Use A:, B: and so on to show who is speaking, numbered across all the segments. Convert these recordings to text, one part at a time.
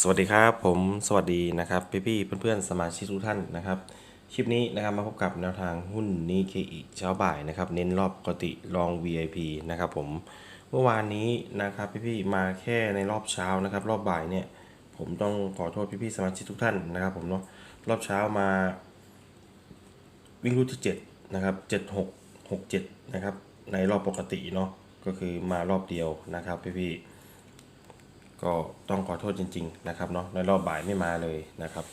A: สวัสดีครับผมสวัสดีนะครับพี่พี่ๆเพื่อนๆสมาชิกทุกท่านนะครับ คลิปนี้นะครับมาพบกับแนวทางหุ้นนีเคอีเช้าบ่ายนะครับ เน้นรอบปกติลอง VIP นะครับผมเมื่อวานนี้นะครับพี่พี่ๆมาแค่ในรอบเช้านะครับ รอบบ่ายเนี่ยผมต้องขอโทษพี่พี่ๆสมาชิกทุกท่านนะครับ ผมเนาะรอบเช้ามา วิ่งรูทที่7นะครับ76 67นะครับในรอบปกติเนาะก็คือมารอบเดียวนะครับพี่พี่ๆ ก็ต้องขอโทษจริง ๆ นะครับเนาะในรอบบ่ายไม่มาเลยนะครับ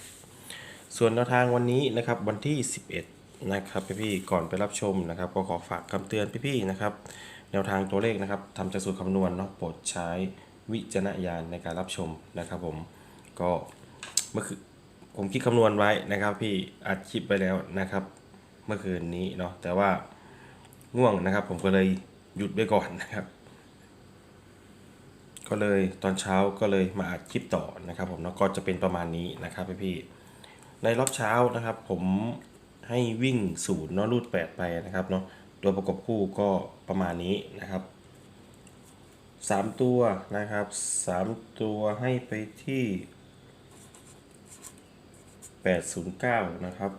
A: ส่วนแนวทางวันนี้นะครับวันที่ 11 นะครับพี่ๆก่อนไปรับชมนะครับ ก็ขอฝากคำเตือนพี่ๆนะครับ แนวทางตัวเลขนะครับทำจากสูตรคำนวณเนาะโปรดใช้วิจารณญาณในการรับชมนะครับผมก็เมื่อคืนผมคิดคำนวณไว้นะครับ พี่อัดคลิปไปแล้วนะครับ เมื่อคืนนี้เนาะแต่ว่าง่วงนะครับ ผมก็เลยหยุดไว้ก่อนนะครับ ก็เลยตอนเช้าก็เลยมาอัดคลิปต่อนะครับ ผมแล้วก็จะเป็นประมาณนี้นะครับพี่ๆในรอบเช้านะครับ ผมให้วิ่งศูนย์นาะรูดแปดไปนะครับเนาะตัวประกบคู่ก็ประมาณนี้นะครับสามตัวนะครับสามตัวให้ไปที่แปดศูนย์เก้านะครับ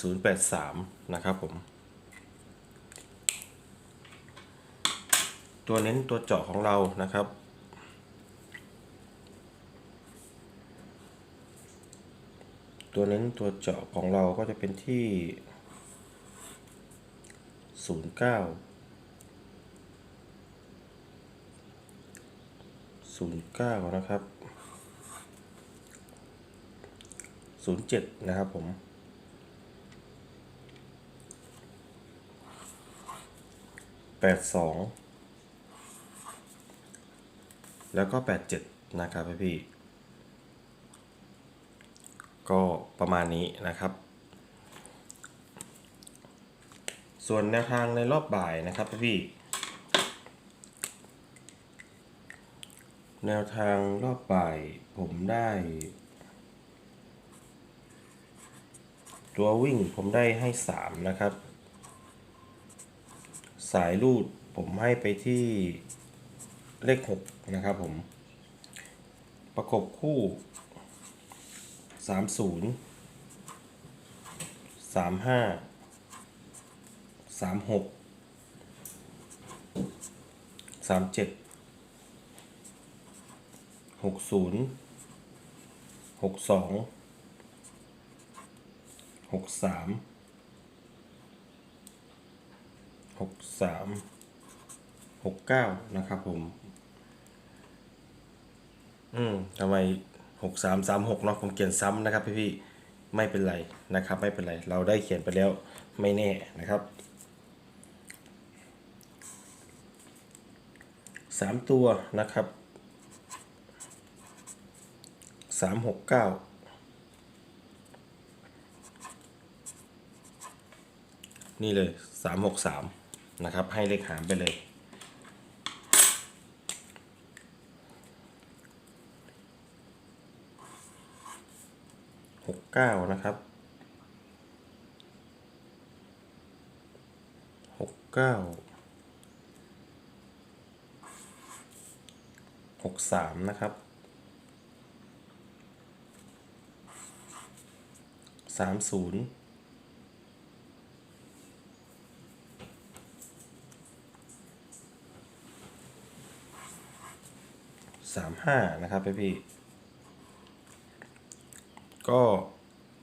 A: ศูนย์แปดสามนะครับผม ตัวเน้นตัวเจาะของเรานะครับ ตัวเน้นตัวเจาะของเราก็จะเป็นที่ 09 09 นะครับ 07 นะครับผม 82 แล้วก็ 87 นะครับพี่ ก็ประมาณนี้นะครับ ส่วนแนวทางในรอบบ่ายนะครับพี่แนวทางรอบบ่ายผมได้ ตัววิ่งผมได้ให้ 3 นะครับ สายรูดผมให้ไปที่ เลข 6 นะครับผม ประกบคู่ 30 35 36 37 60 62 63 63 69 นะครับผม อืมทำไม63 36เนาะผมเขียนซ้ำนะครับพี่พี่ไม่เป็นไรนะครับ ไม่เป็นไร เราได้เขียนไปแล้วไม่แน่นะครับสามตัวนะครับสามหกเก้านี่เลยสามหกสามนะครับ ให้เลขหารไปเลย หกเก้านะครับหกเก้าหกสามนะครับสามศูนย์สามห้านะครับพี่พี่ ก็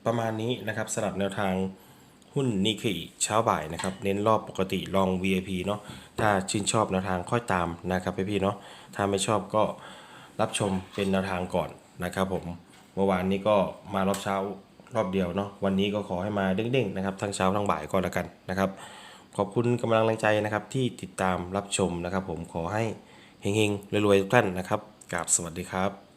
A: ประมาณนี้นะครับสำหรับแนวทางหุ้นนิเคอีเช้าบ่ายนะครับ เน้นรอบปกติลอง VIP เนาะถ้าชื่นชอบแนวทางค่อยตามนะครับพี่พี่เนาะถ้าไม่ชอบก็รับชมเป็นแนวทางก่อนนะครับผมเมื่อวานนี้ก็มารอบเช้ารอบเดียวเนาะวันนี้ก็ขอให้มาเด้งๆนะครับทั้งเช้าทั้งบ่ายก็แล้วกันนะครับ ขอบคุณกำลังแรงใจนะครับที่ติดตามรับชมนะครับ ผมขอให้เฮงๆรวยๆทุกท่านนะครับกราบสวัสดีครับ